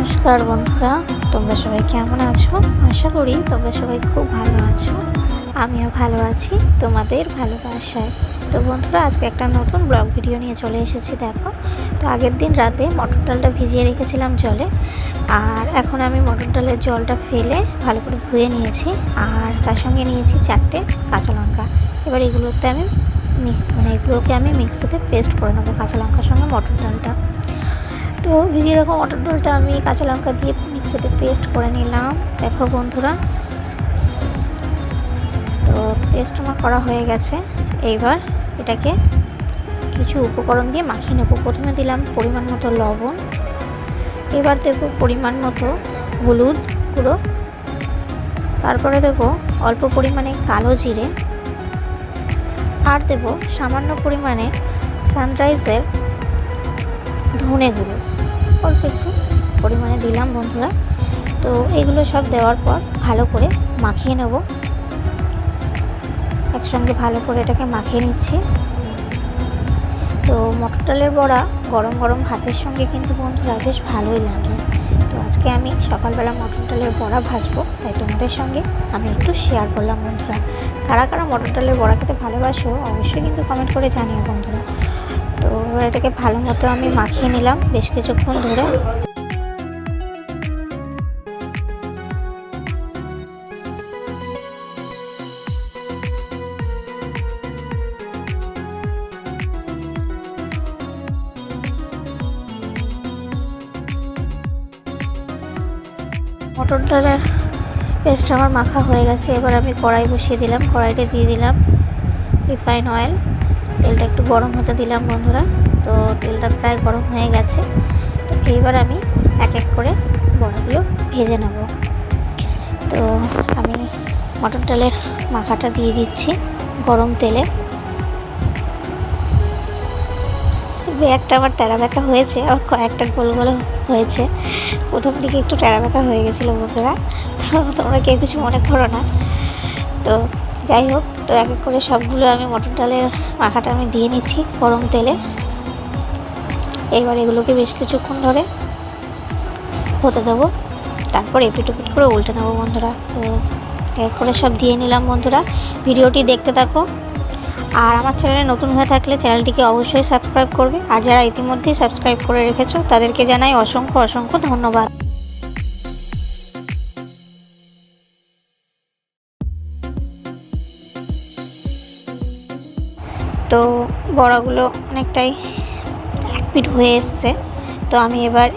নমস্কার বন্ধুরা, তোমরা সবাই কেমন আছো? আশা করি তোমরা সবাই খুব ভালো আছো। আমিও ভালো আছি, তোমাদের ভালোবাসায়। তো বন্ধুরা, আজকে একটা নতুন ব্লগ ভিডিও নিয়ে চলে এসেছি, দেখো। তো আগের দিন রাতে মটর ডালটা ভিজিয়ে রেখেছিলাম জলে, আর এখন আমি মটর ডালের জলটা ফেলে ভালো করে ধুয়ে নিয়েছি, আর তার সঙ্গে নিয়েছি চারটে কাঁচা লঙ্কা। এবার এগুলোতে আমি মানে এগুলোকে আমি মিক্সিতে পেস্ট করে নেব কাঁচা লঙ্কার সঙ্গে মটর ডালটা। তো ভিজিয়ে রাখা মটর ডালটা আমি কাঁচা লঙ্কা দিয়ে মিক্সিতে পেস্ট করে নিলাম। দেখো বন্ধুরা। তো পেস্ট আমার করা হয়ে গেছে। এইবার এটাকে কিছু উপকরণ দিয়ে মাখিয়ে নেব। প্রথমে দিলাম পরিমাণ মতো লবণ। এবার দেবো পরিমাণ মতো হলুদ গুঁড়ো। তারপরে দেবো অল্প পরিমাণে কালো জিরে। আর দেবো সামান্য পরিমাণে সানরাইজের ধনে গুঁড়ো। অল্প একটু পরিমাণে দিলাম বন্ধুরা। তো এগুলো সব দেওয়ার পর ভালো করে মাখিয়ে নেব। একসঙ্গে ভালো করে এটাকে মাখিয়ে নিচ্ছি। তো মটর ডালের বড়া গরম গরম ভাতের সঙ্গে কিন্তু বন্ধুরা বেশ ভালোই লাগে। তো আজকে আমি সকালবেলা মটর ডালের বড়া ভাজবো, তাই তোমাদের সঙ্গে আমি একটু শেয়ার করলাম বন্ধুরা। কারা কারা মটর ডালের বড়া খেতে ভালোবাসো, অবশ্যই কিন্তু কমেন্ট করে জানিও বন্ধুরা। তো এটাকে ভালো মতো আমি মাখিয়ে নিলাম বেশ কিছুক্ষণ ধরে। মটর পেস্ট আমার মাখা হয়ে গেছে, এবার আমি কড়াই বসিয়ে দিলাম, কড়াইতে দিয়ে দিলাম রিফাইন অয়েল তেলটা একটু গরম হতে দিলাম বন্ধুরা। তো তেলটা প্রায় গরম হয়ে গেছে। তো এইবার আমি এক এক করে বড়াগুলো ভেজে নেব। তো আমি মটর ডালের মাখাটা দিয়ে দিচ্ছি গরম তেলে। একটা আমার টেরা ব্যাকা হয়েছে, আর কয়েকটা গোল গোল হয়েছে। প্রথম দিকে একটু টেরা ব্যাকা হয়ে গেছিল বন্ধুরা তো তোমরা কেউ কিছু মনে করো না। তো যাই হোক, তো এক এক করে সবগুলো আমি মটর ডালের মাখাটা আমি দিয়ে নিচ্ছি গরম তেলে। এবার এগুলোকে বেশ কিছুক্ষণ ধরে হতে দেবো। তারপর এপিট ওপিট করে উল্টে নেব বন্ধুরা। তো এক করে সব দিয়ে নিলাম বন্ধুরা। ভিডিওটি দেখতে থাকো। আর আমার চ্যানেলে নতুন হয়ে থাকলে চ্যানেলটিকে অবশ্যই সাবস্ক্রাইব করবে। আর যারা ইতিমধ্যেই সাবস্ক্রাইব করে রেখেছো, তাদেরকে জানাই অসংখ্য অসংখ্য ধন্যবাদ। তো বড়াগুলো অনেকটাই এক পিঠ হয়ে এসছে। তো আমি এবার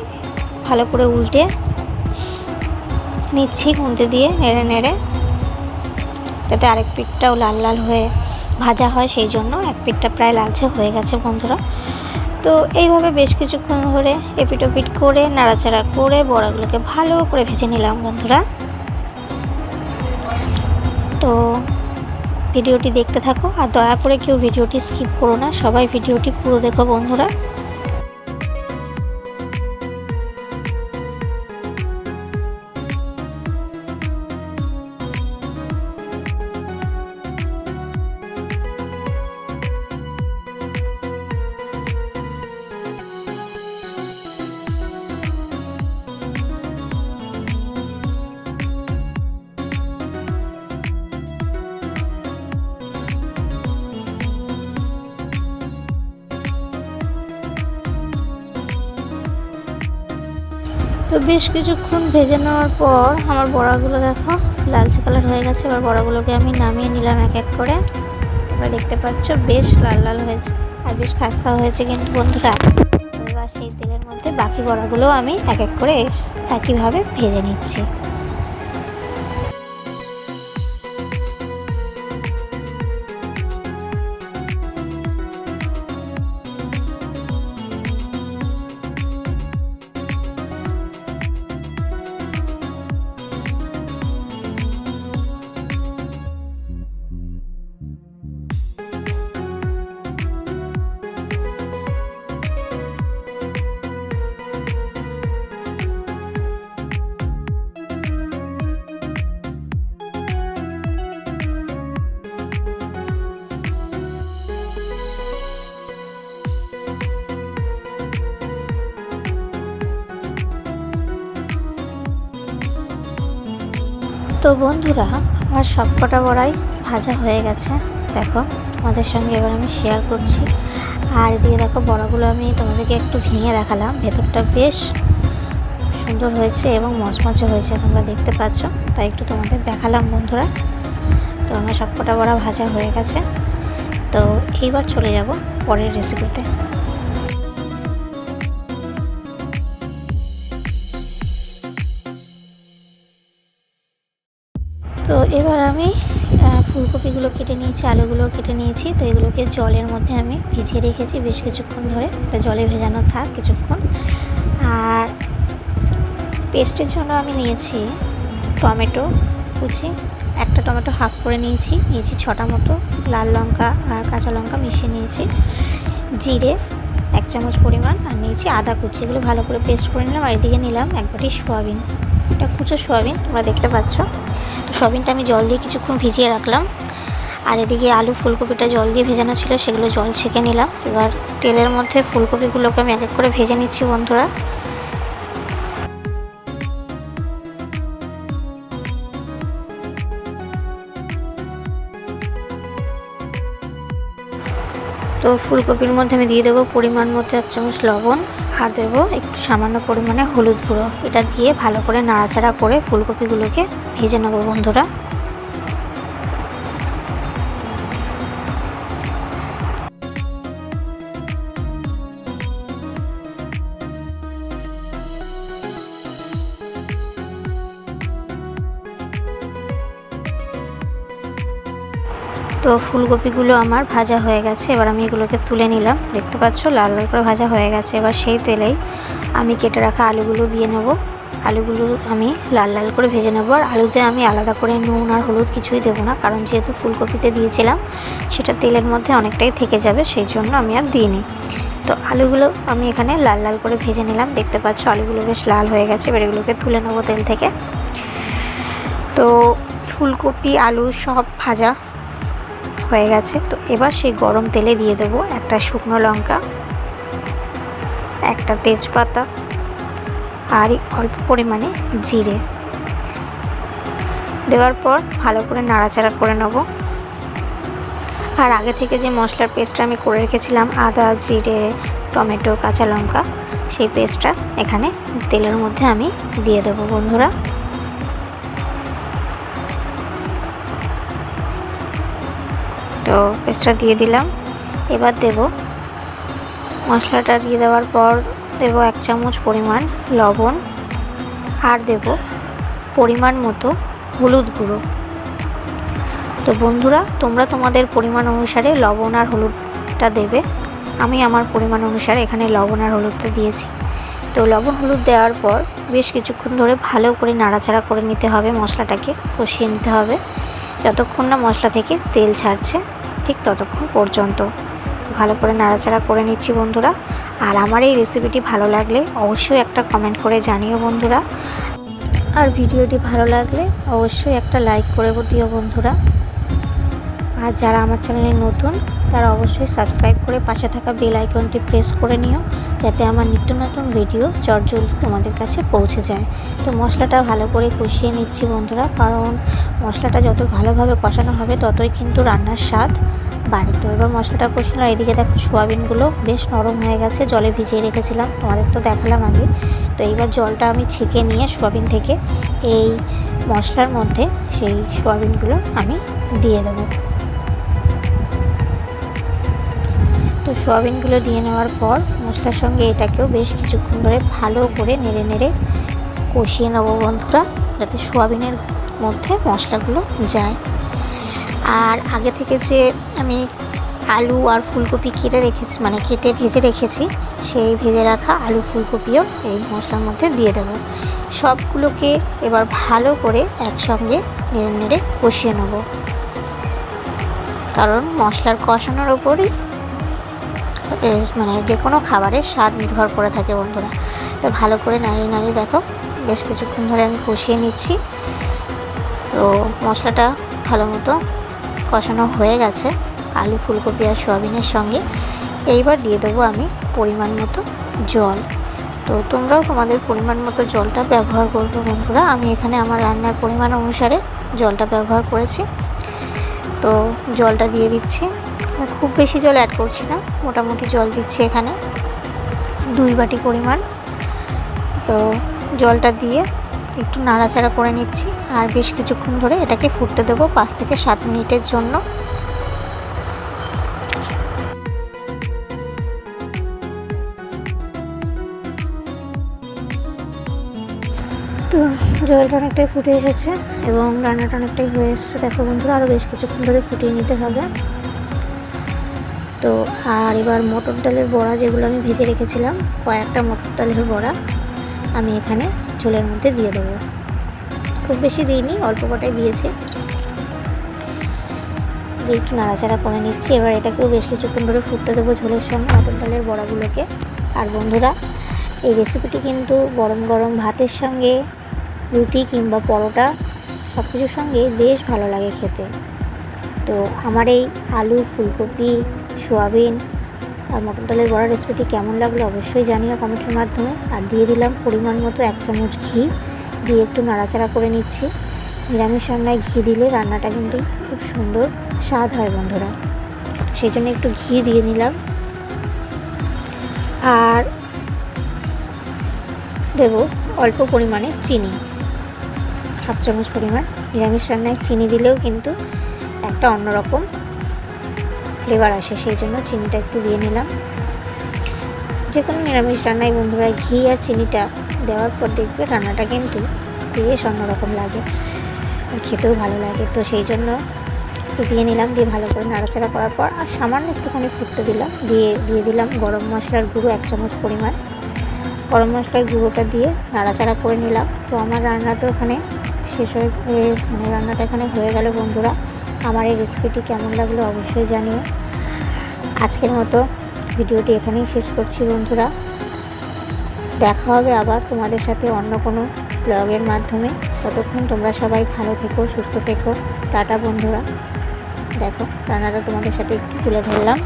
ভালো করে উল্টে নিচ্ছি খুঁতে দিয়ে নেড়ে নেড়ে, যাতে আরেক পিঠটাও লাল লাল হয়ে ভাজা হয় সেই জন্য এক পিঠটা প্রায় লালচে হয়ে গেছে বন্ধুরা। তো এইভাবে বেশ কিছুক্ষণ ধরে এপিট ওপিট করে, নাড়াচাড়া করে বড়াগুলোকে ভালো করে ভেজে নিলাম বন্ধুরা। তো ভিডিওটি দেখতে থাকো আর দয়া করে কেউ ভিডিওটি স্কিপ করো না। সবাই ভিডিওটি পুরো দেখো বন্ধুরা। তো বেশ কিছুক্ষণ ভেজে নেওয়ার পর আমার বড়াগুলো দেখো লালচে কালার হয়ে গেছে। এবার বড়াগুলোকে আমি নামিয়ে নিলাম এক এক করে। এবার দেখতে পাচ্ছ বেশ লাল লাল হয়েছে আর বেশ খাস্তা হয়েছে কিন্তু বন্ধুরা। এবার সেই তেলের মধ্যে বাকি বড়াগুলো আমি এক এক করে একইভাবে ভেজে নিচ্ছি। তো বন্ধুরা, আমার সবকটা বড়াই ভাজা হয়ে গেছে। দেখো, তোমাদের সঙ্গে এবার আমি শেয়ার করছি। আর এদিকে দেখো, বড়াগুলো আমি তোমাদেরকে একটু ভেঙে দেখালাম। ভেতরটা বেশ সুন্দর হয়েছে এবং মচমচে হয়েছে, তোমরা দেখতে পাচ্ছ। তাই একটু তোমাদের দেখালাম বন্ধুরা। তো আমার সবকটা বড়া ভাজা হয়ে গেছে। তো এইবার চলে যাব পরের রেসিপিতে তো এবার আমি ফুলকপিগুলো কেটে নিয়েছি আলুগুলো কেটে নিয়েছি। তো এগুলোকে জলের মধ্যে আমি ভিজিয়ে রেখেছি বেশ কিছুক্ষণ ধরে। এটা জলে ভেজানো থাক কিছুক্ষণ। আর পেস্টের জন্য আমি নিয়েছি টমেটো কুচি। একটা টমেটো হাফ করে নিয়েছি। নিয়েছি ছটা মতো লাল লঙ্কা আর কাঁচা লঙ্কা মিশিয়ে নিয়েছি। জিরে এক চামচ পরিমাণ আর নিয়েছি আদা কুচি। এগুলো ভালো করে পেস্ট করে নিলাম আর এদিকে নিলাম এক বাটি সোয়াবিন। এটা কুচো সোয়াবিন, তোমরা দেখতে পাচ্ছ। তো সোয়াবিনটা আমি জল দিয়ে কিছুক্ষণ ভিজিয়ে রাখলাম। আর এদিকে আলু ফুলকপিটা জল দিয়ে ভেজানো ছিল, সেগুলো জল ছেঁকে নিলাম। এবার তেলের মধ্যে ফুলকপিগুলোকে আমি এক এক করে ভেজে নিচ্ছি বন্ধুরা। তো ফুলকপির মধ্যে আমি দিয়ে দেবো পরিমাণ মতো এক চামচ লবণ। আর দেবো, একটু সামান্য পরিমাণে হলুদ গুঁড়ো। এটা দিয়ে ভালো করে নাড়াচাড়া করে ফুলকপিগুলোকে ভেজে নেব বন্ধুরা। তো ফুলকপিগুলো আমার ভাজা হয়ে গেছে। এবার আমি এগুলোকে তুলে নিলাম। দেখতে পাচ্ছ? লাল লাল করে ভাজা হয়ে গেছে। এবার সেই তেলেই আমি কেটে রাখা আলুগুলো দিয়ে নেব। আলুগুলো আমি লাল লাল করে ভেজে নেব। আর আলুতে আমি আলাদা করে নুন আর হলুদ কিছুই দেবো না। কারণ যেহেতু ফুলকপিতে দিয়েছিলাম, সেটা তেলের মধ্যে অনেকটাই থেকে যাবে। সেই জন্য আমি আর দিইনি। তো আলুগুলো আমি এখানে লাল লাল করে ভেজে নিলাম। দেখতে পাচ্ছ? আলুগুলো বেশ লাল হয়ে গেছে। এবার এগুলোকে তুলে নেব তেল থেকে। তো ফুলকপি, আলু সব ভাজা হয়ে গেছে। তো এবার সেই গরম তেলে দিয়ে দেবো একটা শুকনো লঙ্কা, একটা তেজপাতা আর অল্প পরিমাণে জিরে। দেওয়ার পর ভালো করে নাড়াচাড়া করে নেব। আর আগে থেকে যে মশলার পেস্টটা আমি করে রেখেছিলাম, আদা, জিরে, টমেটো, কাঁচা লঙ্কা, সেই পেস্টটা এখানে তেলের মধ্যে আমি দিয়ে দেবো বন্ধুরা। তো পেস্টটা দিয়ে দিলাম। এবার দেব মশলাটা দিয়ে দেওয়ার পর দেব এক চামচ পরিমাণ লবণ আর দেব পরিমাণ মতো হলুদ গুঁড়ো। তো বন্ধুরা, তোমরা তোমাদের পরিমাণ অনুসারে লবণ আর হলুদটা দেবে। আমি আমার পরিমাণ অনুসারে এখানে লবণ আর হলুদটা দিয়েছি। তো লবণ হলুদ দেওয়ার পর বেশ কিছুক্ষণ ধরে ভালো করে নাড়াচাড়া করে নিতে হবে মশলাটাকে, কষিয়ে নিতে হবে। যতক্ষণ না মশলা থেকে তেল ছাড়ছে ঠিক ততক্ষণ পর্যন্ত। ভালো করে নাড়াচাড়া করে নিচ্ছি বন্ধুরা। আর আমার এই রেসিপিটি ভালো লাগলে অবশ্যই একটা কমেন্ট করে জানিও বন্ধুরা। আর ভিডিওটি ভালো লাগলে অবশ্যই একটা লাইক করে দিও বন্ধুরা। আর যারা আমার চ্যানেলে নতুন, তারা অবশ্যই সাবস্ক্রাইব করে পাশে থাকা বেল আইকনটি প্রেস করে নিও, যাতে আমার নিত্য নতুন ভিডিও চটজলদি তোমাদের কাছে পৌঁছে যায়। তো মশলাটা ভালো করে কষিয়ে নিচ্ছি বন্ধুরা, কারণ মশলাটা যত ভালোভাবে কষানো হবে, ততই কিন্তু রান্নার স্বাদ বাড়ে। এবার মশলাটা কষানো এদিকে দেখো সোয়াবিনগুলো বেশ নরম হয়ে গেছে, জলে ভিজিয়ে রেখেছিলাম, তোমাদের তো দেখালাম আগে। তো এইবার জলটা আমি ছেঁকে নিয়ে সোয়াবিন থেকে এই মশলার মধ্যে সেই সোয়াবিনগুলো আমি দিয়ে দেবো। তো সোয়াবিনগুলো দিয়ে নেওয়ার পর মশলার সঙ্গে এটাকেও বেশ কিছুক্ষণ ধরে ভালো করে নেড়ে নেড়ে কষিয়ে নেব বন্ধুরা, যাতে সোয়াবিনের মধ্যে মশলাগুলো যায়। আর আগে থেকে যে আমি আলু আর ফুলকপি কেটে রেখেছি মানে কেটে ভেজে রেখেছি, সেই ভেজে রাখা আলু ফুলকপিও এই মশলার মধ্যে দিয়ে দেবো। সবগুলোকে এবার ভালো করে একসঙ্গে নেড়ে নেড়ে কষিয়ে নেব। কারণ মশলার কষানোর ওপরই মানে যে কোনো খাবারের স্বাদ নির্ভর করে থাকে বন্ধুরা। তো ভালো করে নাড়িয়ে নাড়িয়ে দেখো, বেশ কিছুক্ষণ ধরে আমি কষিয়ে নিচ্ছি। তো মশলাটা ভালো মতো কষানো হয়ে গেছে, আলু, ফুলকপি আর সয়াবিনের সঙ্গে। এইবার দিয়ে দেবো আমি পরিমাণ মতো জল। তো তোমরাও তোমাদের পরিমাণ মতো জলটা ব্যবহার করবে বন্ধুরা। আমি এখানে আমার রান্নার পরিমাণ অনুসারে জলটা ব্যবহার করেছি। তো জলটা দিয়ে দিচ্ছি। আমি খুব বেশি জল অ্যাড করছি না। মোটামুটি জল দিচ্ছি এখানে। দুই বাটি পরিমাণ। তো জলটা দিয়ে একটু নাড়াচাড়া করে নিচ্ছি। আর বেশ কিছুক্ষণ ধরে এটাকে ফুটতে দেবো পাঁচ থেকে সাত মিনিটের জন্য। তো জলটা অনেকটাই ফুটে এসেছে এবং রান্নাটা অনেকটাই হয়ে এসেছে। দেখো বন্ধুরা আরও বেশ কিছুক্ষণ ধরে ফুটিয়ে নিতে হবে। তো আর এবার মটর ডালের বড়া যেগুলো আমি ভেজে রেখেছিলাম, কয়েকটা মটর ডালের বড়া আমি এখানে ঝোলের মধ্যে দিয়ে দেবো। খুব বেশি দিইনি, অল্প কটাই দিয়েছি। দিয়ে একটু নাড়াচাড়া করে নিচ্ছি। এবার এটাকেও বেশ কিছুক্ষণ ধরে ফুটতে দেবো ঝোলের সঙ্গে মটর ডালের বড়াগুলোকে। আর বন্ধুরা, এই রেসিপিটি কিন্তু গরম গরম ভাতের সঙ্গে, রুটি কিংবা পরোটা সব কিছুর সঙ্গে বেশ ভালো লাগে খেতে। তো আমার এই আলু ফুলকপি সোয়াবিন আর মটন ডালের বড়া রেসিপিটি কেমন লাগল অবশ্যই জানিও কমেন্টের মাধ্যমে। আর দিয়ে দিলাম পরিমাণ মতো এক চামচ ঘি। দিয়ে একটু নাড়াচাড়া করে নিচ্ছি। নিরামিষ রান্নায় ঘি দিলে রান্নাটা কিন্তু খুব সুন্দর স্বাদ হয় বন্ধুরা। সেই জন্য একটু ঘি দিয়ে নিলাম। আর দেবো অল্প পরিমাণে চিনি। হাফ চামচ পরিমাণ। নিরামিষ রান্নায় চিনি দিলেও কিন্তু একটা অন্যরকম ফ্লেভার আসে, সেই জন্য চিনিটা একটু দিয়ে নিলাম। যে কোনো নিরামিষ রান্নায় বন্ধুরা ঘি আর চিনিটা দেওয়ার পর দেখবে রান্নাটা কিন্তু বেশ অন্যরকম লাগে আর খেতেও ভালো লাগে। তো সেই জন্য একটু দিয়ে নিলাম, দিয়ে ভালো করে নাড়াচাড়া করার পর আর সামান্য একটুখানি ফুটতে দিলাম, দিয়ে দিয়ে দিলাম গরম মশলার গুঁড়ো এক চামচ পরিমাণ। গরম মশলার গুঁড়োটা দিয়ে নাড়াচাড়া করে নিলাম। তো আমার রান্না তো ওখানে শেষ হয়ে মানে রান্নাটা এখানে হয়ে গেল বন্ধুরা। আমার এই রেসিপিটি কেমন লাগল অবশ্যই জানিও। আজকের মতো ভিডিওটি এখানেই শেষ করছি বন্ধুরা। দেখা হবে আবার তোমাদের সাথে অন্য কোনো ব্লগের মাধ্যমে। ততক্ষণ তোমরা সবাই ভালো থেকো, সুস্থ থেকো। টাটা বন্ধুরা। দেখো, রান্নাটা তোমাদের সাথে একটু তুলে ধরলাম।